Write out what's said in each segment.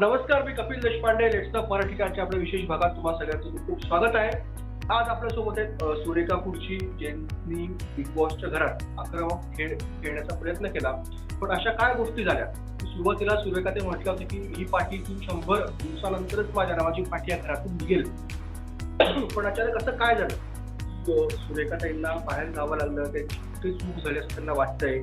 नमस्कार मी कपिल देशपांडे लेट्सचा मराठीकांच्या आपल्या विशेष भागात तुम्हाला सगळ्यांचं खूप स्वागत आहे. आज आपल्यासोबत आहेत सुरेखा कुर्ची ज्यांनी बिग बॉसच्या घरात आक्रमक खेळ खेळण्याचा प्रयत्न केला. पण अशा काय गोष्टी झाल्या? सुरुवातीला सुरेखा ते म्हटलं होतं की ही पाठी तू शंभर दिवसानंतरच माझ्या नावाची पाठी या घरातून निघेल. पण अचानक असं काय झालं? सुरेखा अ, बाहेर जावं लागलं त्यांची कुठे चूक झाली असं त्यांना वाटतंय?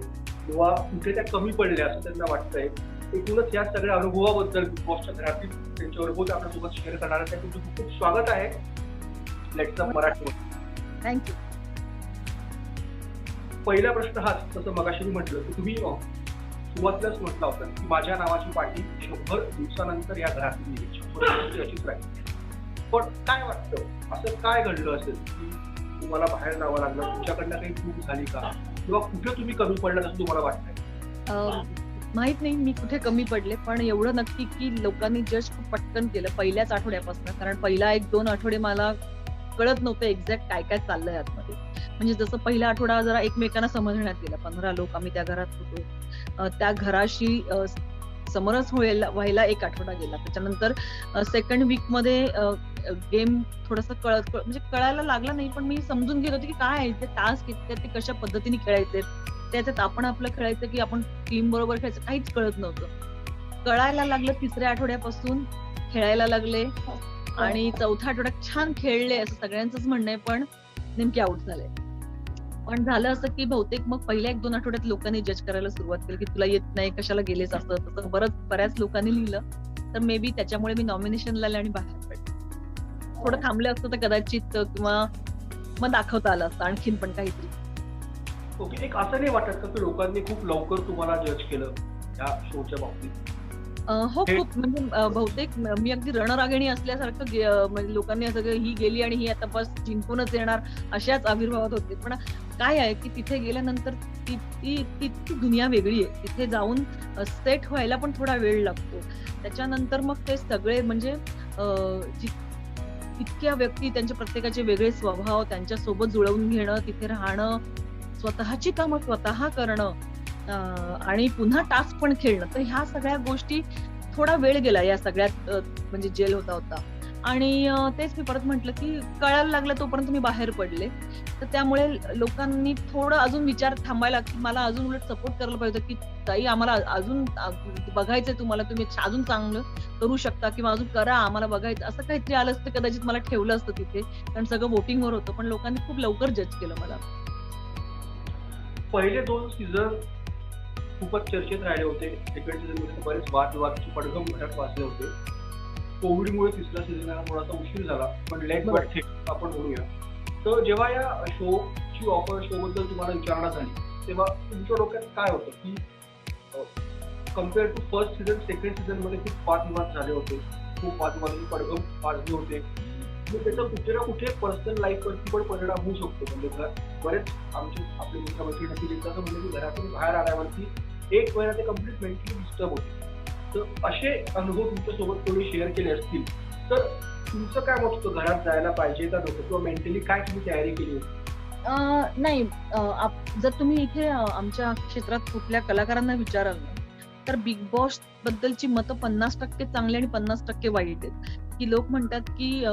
किंवा कुठे त्या कमी पडल्या असं त्यांना वाटतंय? एकूणच या सगळ्या अनुभवाबद्दल बिग बॉसच्या घरातील त्यांचे अनुभव आपल्यासोबत शेअर करणार त्याचं तुमचं खूप स्वागत आहे. लेट्सअप मराठी थँक्यू पहिला प्रश्न हाच तसं मगाशी मी म्हटलं की तुम्ही सुरुवातीलाच म्हटलं होतं की माझ्या नावाची पाठी शंभर दिवसानंतर या दिवसाची अशीच राहील. पण काय वाटतं? असं काय घडलं असेल की तुम्हाला बाहेर जावं लागलं? तुमच्याकडनं काही चूक झाली का? किंवा कुठे तुम्ही कमी पडलात असं तुम्हाला वाटतंय? माहीत नाही मी कुठे कमी पडले पण एवढं नक्की की लोकांनी जज खूप पटकन केलं पहिल्याच आठवड्यापासून. कारण पहिला एक दोन आठवडे मला कळत नव्हतं एक्झॅक्ट काय काय चाललंय आतमध्ये. म्हणजे जसं पहिला आठवडा जरा एकमेकांना समजण्यात गेला. पंधरा लोक आम्ही त्या घरात होतो. त्या घराशी समरस व्हायला व्हायला एक आठवडा गेला. त्याच्यानंतर सेकंड वीकमध्ये गेम थोडस कळत म्हणजे कळायला लागला नाही पण मी समजून घेत होते की काय आहे ते टास्क आहेत ते कशा पद्धतीने खेळायचे? त्याच्यात आपण आपलं खेळायचं की आपण टीम बरोबर खेळायचं काहीच कळत नव्हतं. कळायला लागलं तिसऱ्या आठवड्यापासून खेळायला लागले आणि चौथ्या आठवड्यात छान खेळले असं सगळ्यांचंच म्हणणं आहे पण नेमके आउट झाले. पण झालं असं की बहुतेक मग पहिल्या एक दोन आठवड्यात लोकांनी जज करायला सुरुवात केली की तुला येत नाही कशाला गेलेच असं तसं बरंच बऱ्याच लोकांनी लिहिलं. तर मे बी त्याच्यामुळे मी नॉमिनेशनला आले आणि बाहेर पडले. थोडं थांबलं असतं तर कदाचित किंवा मग दाखवता आलं असतं आणखीन पण काहीतरी. ओके एक असं नाही वाटत का की लोकांनी खूप लवकर तुम्हाला जज केलं या शोच्या बाबतीत? अं, हो खूप. म्हणजे बहुतेक म- अगदी रणरागिणी असल्यासारखं म्हणजे लोकांनी असं ही गेली आणि ही आता बस जिंकूनच येणार अशाच आविर्भावात होते. पण काय आहे की तिथे गेल्यानंतर ती ती तितकी दुनिया वेगळी आहे. तिथे जाऊन सेट व्हायला पण थोडा वेळ लागतो. त्याच्यानंतर मग ते सगळे म्हणजे इतक्या व्यक्ती त्यांच्या प्रत्येकाचे वेगळे स्वभाव त्यांच्यासोबत जुळवून घेणं तिथे राहणं स्वतःची कामं स्वतः करणं आणि पुन्हा टास्क पण खेळणं तर ह्या सगळ्या गोष्टी थोडा वेळ गेला या सगळ्यात म्हणजे जेल होता होता. आणि तेच मी परत म्हटलं की कळायला लागलं तोपर्यंत मी बाहेर पडले. तर त्यामुळे लोकांनी थोडं अजून विचार थांबायला की मला अजून उलट सपोर्ट करायला पाहिजे की ताई आम्हाला अजून बघायचंय तुम्हाला तुम्ही अजून चांगलं करू शकता किंवा अजून करा आम्हाला बघायचं. असं काहीतरी आलं असतं कदाचित मला ठेवलं असतं तिथे. कारण सगळं वोटिंगवर होतं पण लोकांनी खूप लवकर जज केलं मला. पहिले दोन सीझन खूपच चर्चेत राहिले होते. सेकंड सीझनमध्ये बरेच वादविवादाचे पडघम घरात वाचले होते. कोविडमुळे तिसरा सीझन थोडासा उशीर झाला पण लेट. बट थेट आपण म्हणूया तर जेव्हा या शोची ऑफर शो बद्दल तुम्हाला विचारणा झाली तेव्हा तुमच्या डोक्यात काय होतं की compare to first season second सीझनमध्ये खूप वादविवाद झाले होते. खूप वादविवादाचे पडघम वाजले होते. म्हणजे त्याचा कुठे ना कुठे पर्सनल लाईफ वरती पण परिणाम होऊ शकतो. म्हणजे घर- बरेच आमचे आपले मित्रमैत्रिणी असतील असं म्हणजे की घरातून बाहेर आल्यावरती एक महिना ते कंप्लीट मेंटली डिस्टर्ब होते. तर असे अनुभव तुमच्यासोबत कोणी शेअर केले असतील तर तुमचं काय मत होतं? घरात जायला पाहिजे का नको? किंवा मेंटली काय तुम्ही तयारी केली होती? नाही. आप- जर तुम्ही इथे आमच्या क्षेत्रात कुठल्या कलाकारांना विचाराल ना तर बिग बॉस बद्दलची मतं पन्नास टक्के चांगली आणि पन्नास टक्के वाईट आहेत. की लोक म्हणतात की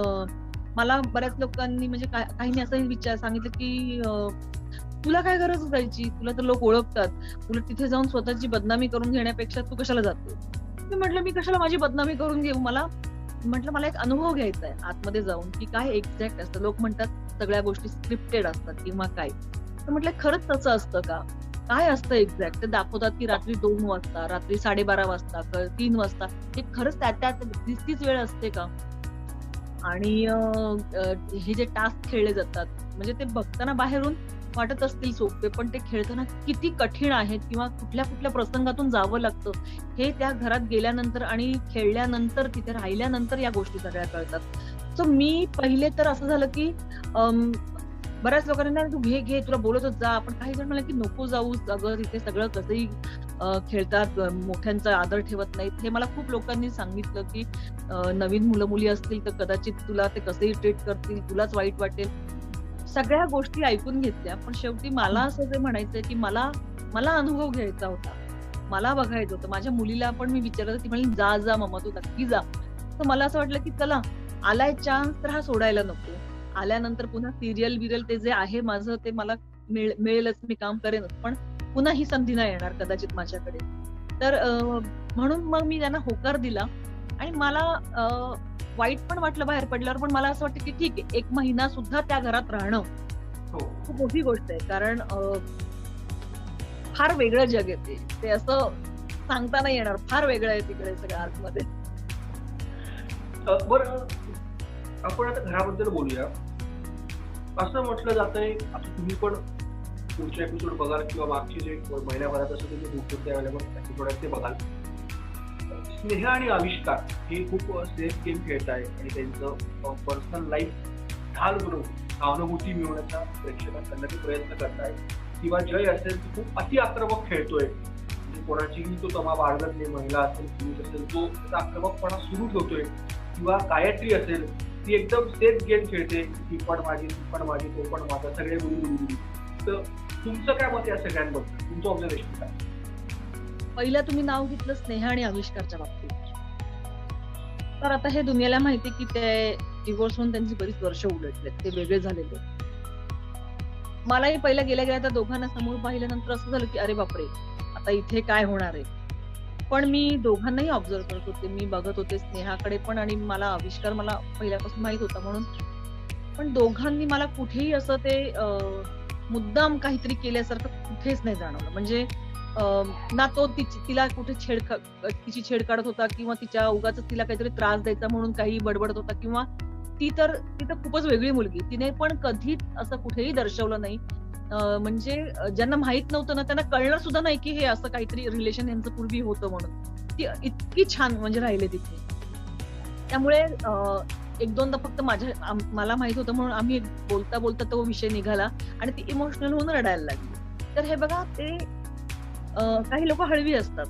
मला बऱ्याच लोकांनी म्हणजे काहींनी असं विचार सांगितलं की तुला काय गरज जायची तुला तर लोक ओळखतात. तुला तिथे जाऊन स्वतःची बदनामी करून घेण्यापेक्षा तू कशाला जातो मी म्हटलं मी कशाला माझी बदनामी करून घेऊ? मला म्हटलं मला एक अनुभव घ्यायचा आहे आतमध्ये जाऊन की काय एक्झॅक्ट असतं? लोक म्हणतात सगळ्या गोष्टी स्क्रिप्टेड असतात किंवा काय. तर म्हटलं खरंच तसं असतं का? काय असतं एक्झॅक्ट ते दाखवतात की रात्री दोन वाजता रात्री साडेबारा वाजता तीन वाजता. हे खरंच त्या त्या तीच वेळ असते का? आणि हे जे टास्क खेळले जातात म्हणजे ते बघताना बाहेरून वाटत असतील सोपे पण ते खेळताना किती कठीण आहेत किंवा कुठल्या कुठल्या प्रसंगातून जावं लागतं हे त्या घरात गेल्यानंतर आणि खेळल्यानंतर तिथे राहिल्यानंतर या गोष्टी सगळ्या कळतात. सो मी पहिले तर असं झालं की बऱ्याच लोकांना तू घे घे तुला बोलतच जा आपण काही जण म्हणलं की नको जाऊ अगं तिथे सगळं कसंही खेळतात मोठ्यांचा आदर ठेवत नाहीत. हे मला खूप लोकांनी सांगितलं की नवीन मुलं मुली असतील तर कदाचित तुला ते कसंही ट्रीट करतील तुलाच वाईट वाटेल. सगळ्या गोष्टी ऐकून घेतल्या पण शेवटी मला असं जे म्हणायचंय की मला मला अनुभव घ्यायचा होता. मला बघायचं होतं. माझ्या मुलीला पण मी विचारलं ती म्हणली जा जा मम्मा तू नक्की जा. तर मला असं वाटलं की चला आलाय चान्स तर हा सोडायला नको. आल्यानंतर पुन्हा सिरियल बिरियल ते जे आहे माझं ते मला मिळ- मिळेलच मी काम करेनच. पण पुन्हा ही संधी नाही येणार कदाचित माझ्याकडे. तर म्हणून मग मी त्यांना होकार दिला आणि मला वाईट पण वाटलं बाहेर पडल्यावर पण मला असं वाटतं की ठीक आहे एक महिना सुद्धा त्या घरात राहणं हो. खूप मोठी गोष्ट आहे. कारण फार वेगळं जग आहे ते. असं सांगता नाही येणार. फार वेगळं आहे तिकडे सगळ्या आतमध्ये. बरं. आपण आता घराबद्दल बोलूया. असं म्हटलं जातंय आता तुम्ही पण पुढचे एपिसोड बघाल किंवा मागचे जे महिन्याभरात असं तुम्ही युट्यूबच्या अवेलेबल एपिसोड आहेत ते बघाल. स्नेह आणि आविष्कार हे खूप सेफ गेम खेळत आहे आणि त्यांचं पर्सनल लाईफ ढाल बनवून सहानुभूती मिळवण्याचा प्रेक्षकांकडनं ते प्रयत्न आहे किंवा जय असेल तो खूप अति आक्रमक खेळतोय. म्हणजे कोणाचीही तो तमा बाळगत नाही महिला असेल पुरुष असेल तो त्याचा आक्रमकपणा सुरू ठेवतोय. किंवा गायत्री असेल ती एकदम सेफ गेम खेळते. ती पण माझी ती पण माझी तो पण माझा सगळे मुली तर तुमचं काय मत या सगळ्यांबद्दल? तुमचं ऑब्झर्वेशन काय? पहिलं तुम्ही नाव घेतलं स्नेहा आणि आविष्कारच्या बाबतीत. तर आता हे दुनियाला माहिती की ते डिवोर्स होऊन त्यांची बरीच वर्ष उलटले ते वेगळे झालेले मलाही पहिल्या गेल्या गेल्या त्या दोघांना समोर पाहिल्यानंतर असं झालं की अरे बापरे आता इथे काय होणार आहे? पण मी दोघांनाही ऑब्झर्व करत होते. मी बघत होते स्नेहाकडे पण आणि मला आविष्कार मला पहिल्यापासून माहीत होता म्हणून. पण दोघांनी मला कुठेही असं ते अं, मुद्दाम काहीतरी केल्यासारखं कुठेच नाही जाणवलं. म्हणजे अं, ना तो तिची तिला कुठे छेड तिची छेड काढत होता किंवा तिच्या उगाच तिला काहीतरी त्रास द्यायचा म्हणून काही बडबडत होता किंवा ती तर ती तर खूपच वेगळी मुलगी. तिने पण कधीच असं कुठेही दर्शवलं नाही. म्हणजे ज्यांना माहीत नव्हतं ना त्यांना कळणार सुद्धा नाही की हे असं काहीतरी रिलेशन यांचं पूर्वी होतं म्हणून. ती इतकी छान म्हणजे राहिले तिथे. त्यामुळे एक दोनदा फक्त माझ्या मला माहीत होतं म्हणून आम्ही बोलता बोलता तो विषय निघाला आणि ती इमोशनल होऊन रडायला लागली. तर हे बघा ते काही लोक हळवी असतात.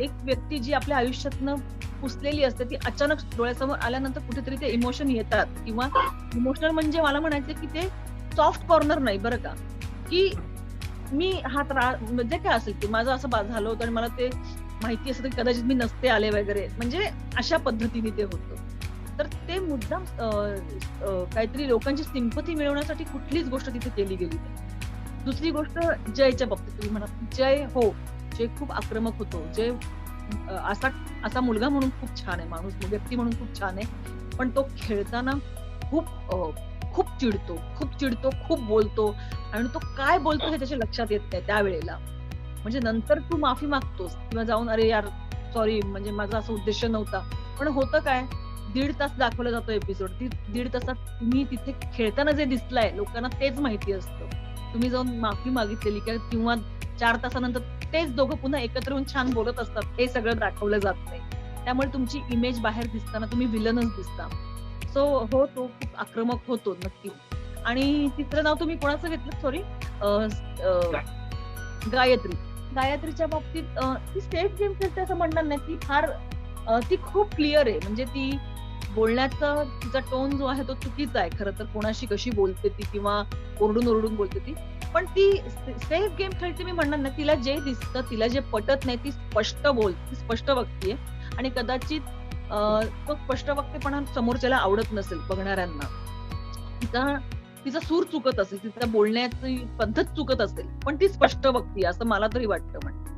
एक व्यक्ती जी आपल्या आयुष्यातनं पुसलेली असते ती अचानक डोळ्यासमोर आल्यानंतर कुठेतरी ते इमोशन येतात किंवा इमोशनल म्हणजे मला म्हणायचं की ते सॉफ्ट कॉर्नर नाही बरं का. की मी हा त्रास म्हणजे काय असेल की माझं असं बा- झालं होतं आणि मला ते माहिती असतं की कदाचित मी नसते आले वगैरे. म्हणजे अशा पद्धतीने ते होतं. तर ते मुद्दाम काहीतरी लोकांची सिंपथी मिळवण्यासाठी कुठलीच गोष्ट तिथे केली गेली नाही. दुसरी गोष्ट जयच्या बाबतीत तुम्ही म्हणा जय हो जय खूप आक्रमक होतो जय असा असा मुलगा म्हणून खूप छान आहे माणूस व्यक्ती म्हणून खूप छान आहे पण तो खेळताना खूप खूप चिडतो खूप चिडतो खूप बोलतो आणि तो काय बोलतो हे त्याच्या लक्षात येत नाही त्यावेळेला. म्हणजे नंतर तू माफी मागतोस किंवा जाऊन अरे यार सॉरी म्हणजे माझा असा उद्देश नव्हता. पण होतं काय? दीड तास दाखवला जातो एपिसोड ती दीड तासात तुम्ही तिथे खेळताना जे दिसलाय लोकांना तेच माहिती असतं. तुम्ही जाऊन माफी मागितलेली किंवा चार तासानंतर तेच दोघं पुन्हा एकत्र येऊन छान बोलत असतात हे सगळं दाखवलं जात नाही. त्यामुळे तुमची इमेज बाहेर दिसताना तुम्ही विलनच दिसता. सो हो तो खूप आक्रमक होतो नक्की. आणि तिसरं नाव तुम्ही कोणाचं घेतलं? सॉरी गायत्री. गायत्रीच्या बाबतीत ती सेफ गेम खेळते असं म्हणणार नाही. ती फार ती खूप क्लिअर आहे. म्हणजे ती बोलण्याचा तिचा टोन जो आहे तो चुकीचा आहे. खरं तर कोणाशी कशी बोलते ती किंवा ओरडून ओरडून बोलते ती. पण ती सेफ गेम खेळते मी म्हणणार ना तिला जे दिसतं तिला जे पटत नाही ती स्पष्ट बोल ती स्पष्ट वक्तीये आणि कदाचित तो स्पष्ट वक्तेपणा समोरच्याला आवडत नसेल बघणाऱ्यांना. तिचा तिचा सूर चुकत असेल तिचा बोलण्याची पद्धत चुकत असेल पण ती स्पष्ट वक्ती असं मला तरी वाटतं म्हणजे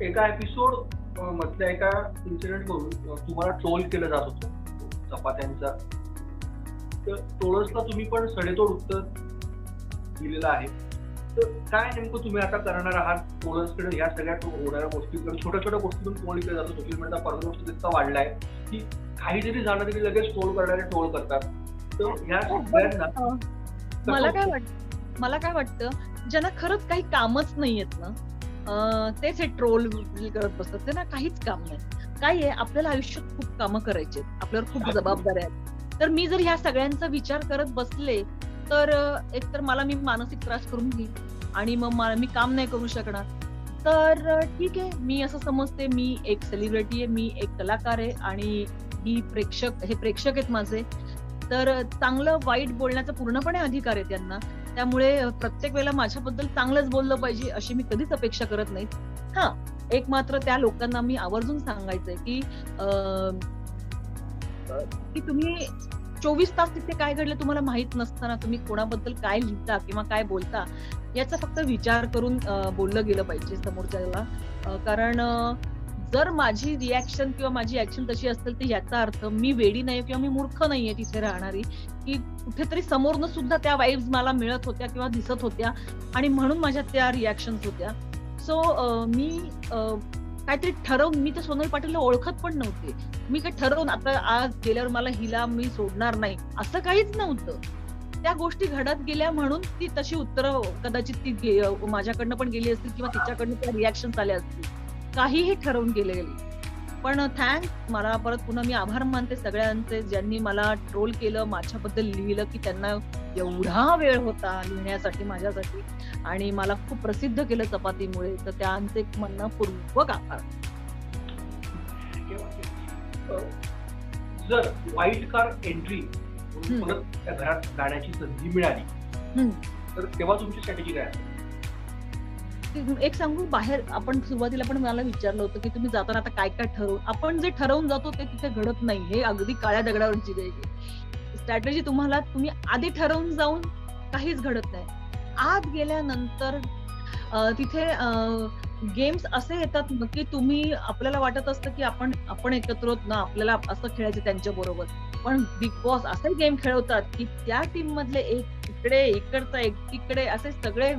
एका एपिसोड मधल्या एका इन्सिडेंट वरून अ, तुम्हाला ट्रोल केलं जात होतं. चपात्यांचा. तर ट्रोलर्सला तुम्ही पण सडेतोड उत्तर दिलेलं आहे. तर काय नेमकं तुम्ही आता करणार आहात? ट्रोलर्सकडे ह्या सगळ्या होणाऱ्या गोष्टीकडे छोट्या छोट्या गोष्टीतून ट्रोल केलं जातं. सोशल मीडिया पर्यंत इतका वाढलाय. की काही जरी झालं तरी लगेच ट्रोल करणारे ट्रोल करतात. तर ह्या सगळ्यांना अं, मला काय वाटतं? मला काय वाटतं ज्यांना खरंच काही कामच नाहीयेत ना तेच हे ट्रोल करत बसतात. त्यांना काहीच काम नाही. काय आहे? आपल्याला आयुष्यात खूप कामं करायची आपल्यावर खूप जबाबदाऱ्या आहेत. तर मी जर ह्या सगळ्यांचा विचार करत बसले तर अं, एकतर मला मी मानसिक त्रास करून घेईन आणि मग मला- मी काम नाही करू शकणार. तर ठीक आहे. मी असं समजते. मी एक सेलिब्रिटी आहे. मी एक कलाकार आहे आणि ही प्रेक्षक हे प्रेक्षक आहेत माझे. तर चांगलं वाईट बोलण्याचा पूर्णपणे अधिकार आहे त्यांना. त्यामुळे प्रत्येक वेळेला माझ्याबद्दल चांगलंच बोललं पाहिजे अशी मी कधीच अपेक्षा करत नाही हा एक मात्र त्या लोकांना मी आवर्जून सांगायचंय की की तुम्ही चोवीस तास तिथे काय घडलं तुम्हाला माहीत नसताना तुम्ही कोणाबद्दल काय लिहिता किंवा काय बोलता याचा फक्त विचार करून बोललं गेलं पाहिजे समोरच्याला. कारण जर माझी रिॲक्शन किंवा माझी ऍक्शन तशी असेल तर याचा अर्थ मी वेडी नाही किंवा मी मूर्ख नाहीये तिथे राहणारी. की कुठेतरी समोरनं सुद्धा त्या वाईब्स मला मिळत होत्या किंवा दिसत होत्या आणि म्हणून माझ्या त्या रिॲक्शन्स होत्या. सो मी काहीतरी ठरवून मी तर सोनल पाटीलला ओळखत पण नव्हते. मी काय ठरवून आता आज गेल्यावर मला हिला मी सोडणार नाही असं काहीच नव्हतं. त्या गोष्टी घडत गेल्या म्हणून ती तशी उत्तरं कदाचित ती माझ्याकडनं पण गेली असतील किंवा तिच्याकडनं त्या रिॲक्शन आल्या असतील. काहीही ठरवून गेले पण थँक्स मला परत पुन्हा मी आभार मानते सगळ्यांचे ज्यांनी मला ट्रोल केलं माझ्याबद्दल लिहिलं की त्यांना एवढा वेळ होता लिहिण्यासाठी माझ्यासाठी आणि मला खूप प्रसिद्ध केलं चपातीमुळे तर त्यांचे मनपूर्वक आभार जर वाईल्ड कार्ड एंट्री. परत त्या घरात जाण्याची संधी मिळाली. तर तेव्हा तुमची स्ट्रॅटेजी काय असेल? एक सांगू बाहेर आपण सुरुवातीला पण मला विचारलं होतं की तुम्ही जाताना आता काय काय ठरवून आपण जे ठरवून जातो ते तिथे घडत नाही हे अगदी काळ्या दगडावरची स्ट्रॅटेजी तुम्हाला तुम्ही आधी ठरवून जाऊन काहीच घडत नाही. आत गेल्यानंतर तिथे गेम्स असे येतात की तुम्ही आपल्याला वाटत असतं की आपण आपण एकत्र होत ना आपल्याला असं खेळायचं त्यांच्या बरोबर. पण बिग बॉस असे गेम खेळवतात की त्या टीम मधले एक इकडे इकडचा एक तिकडे असे सगळे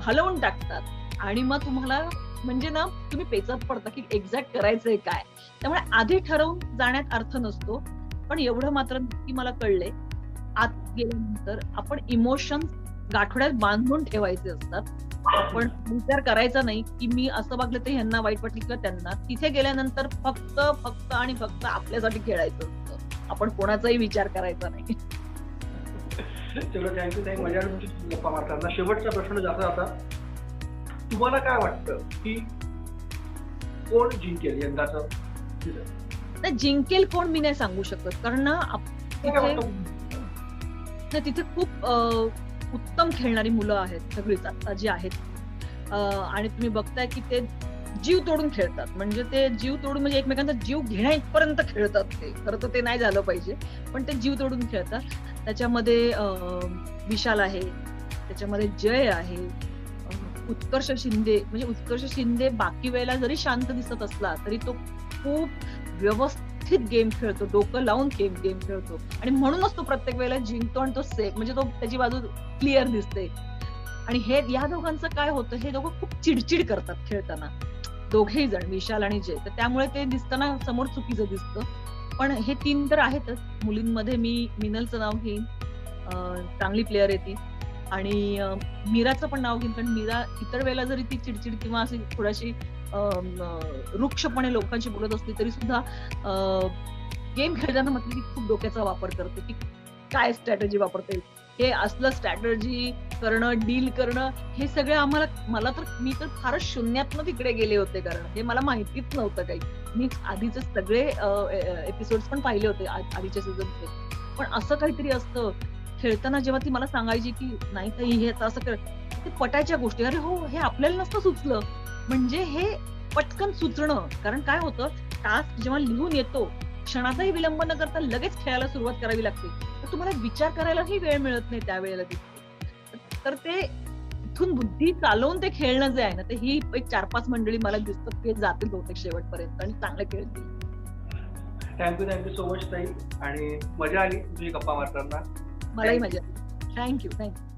हलवून टाकतात. आणि मग तुम्हाला म्हणजे ना तुम्ही पेचत पडता की एक्झॅक्ट करायचंय काय. त्यामुळे आधी ठरवून जाण्यात अर्थ नसतो. पण एवढं मात्र नक्की मला कळले आत गेल्यानंतर आपण इमोशन गाठोड्यात बांधून ठेवायचे असतात. आपण विचार करायचा नाही की मी असं वागलं तर ह्यांना वाईट वाटली किंवा त्यांना. तिथे गेल्यानंतर फक्त फक्त आणि फक्त आपल्यासाठी खेळायचं असतं. आपण कोणाचाही विचार करायचा नाही. थँक्यू मजा गप्पा मारताना शेवटचा प्रश्न जाता जाता तुम्हाला काय वाटतं की कोण जिंकेल यंदाचं? नाही, जिंकेल कोण मी नाही सांगू शकत कारण ना तिथे खूप उत्तम खेळणारी मुलं आहेत सगळीच आता जी आहेत. आणि तुम्ही बघताय की ते जीव तोडून खेळतात. म्हणजे ते जीव तोडून म्हणजे एकमेकांचा जीव घेण्यापर्यंत खेळतात ते. खरं तर ते नाही झालं पाहिजे पण ते जीव तोडून खेळतात. त्याच्यामध्ये विशाल आहे. त्याच्यामध्ये जय आहे. उत्कर्ष शिंदे म्हणजे उत्कर्ष शिंदे बाकी वेळेला जरी शांत दिसत असला तरी तो खूप व्यवस्थित गेम खेळतो डोकं लावून गेम गेम खेळतो. आणि म्हणूनच तो प्रत्येक वेळेला जिंकतो आणि तो सेफ म्हणजे तो त्याची बाजू क्लिअर दिसते. आणि हे या दोघांचं काय होतं हे दोघं खूप चिडचिड करतात खेळताना. दोघेही जण विशाल आणि जय. तर त्यामुळे ते दिसताना समोर चुकीचं दिसतं. पण हे तीन तर आहेतच. मुलींमध्ये मी मिनलचं नाव घेईन. चांगली प्लेअर आहे ती. आणि मीराचं पण नाव घेईन कारण मीरा इतर वेळेला जरी ती चिडचिड किंवा अशी थोडीशी रुक्षपणे लोकांशी बोलत असली तरी सुद्धा गेम खेळताना म्हटलं की खूप डोक्याचा वापर करते की काय स्ट्रॅटजी वापरते हे असलं स्ट्रॅटजी करणं डील करणं हे सगळं आम्हाला मला तर मी तर फारच शून्यातनं तिकडे गेले होते कारण हे मला माहितीच नव्हतं काही. मी आधीचे सगळे एपिसोड्स पण पाहिले होते आधीच्या सीझनचे पण असं काहीतरी असतं खेळताना जेव्हा ती मला सांगायची की नाही ताई हे असं कर ते पटायच्या गोष्टी अरे हो हे आपल्याला नसतं सुचलं. म्हणजे हे पटकन सुचणं. कारण काय होतं टास्क जेव्हा लिहून येतो क्षणाचाही विलंब न करता लगेच खेळायला सुरुवात करावी लागते. तर तुम्हाला विचार करायलाही वेळ मिळत नाही त्यावेळेला तिथे. तर ते इथून बुद्धी चालवून ते खेळणं जे आहे ना ते ही एक चार पाच मंडळी मला दिसतात की जातील बहुतेक शेवटपर्यंत आणि चांगलं खेळतील. थँक्यू थँक्यू सो मच ताई. आणि मजा आली तुझी गप्पा मारताना. मलाही मजा थँक्यू थँक्यू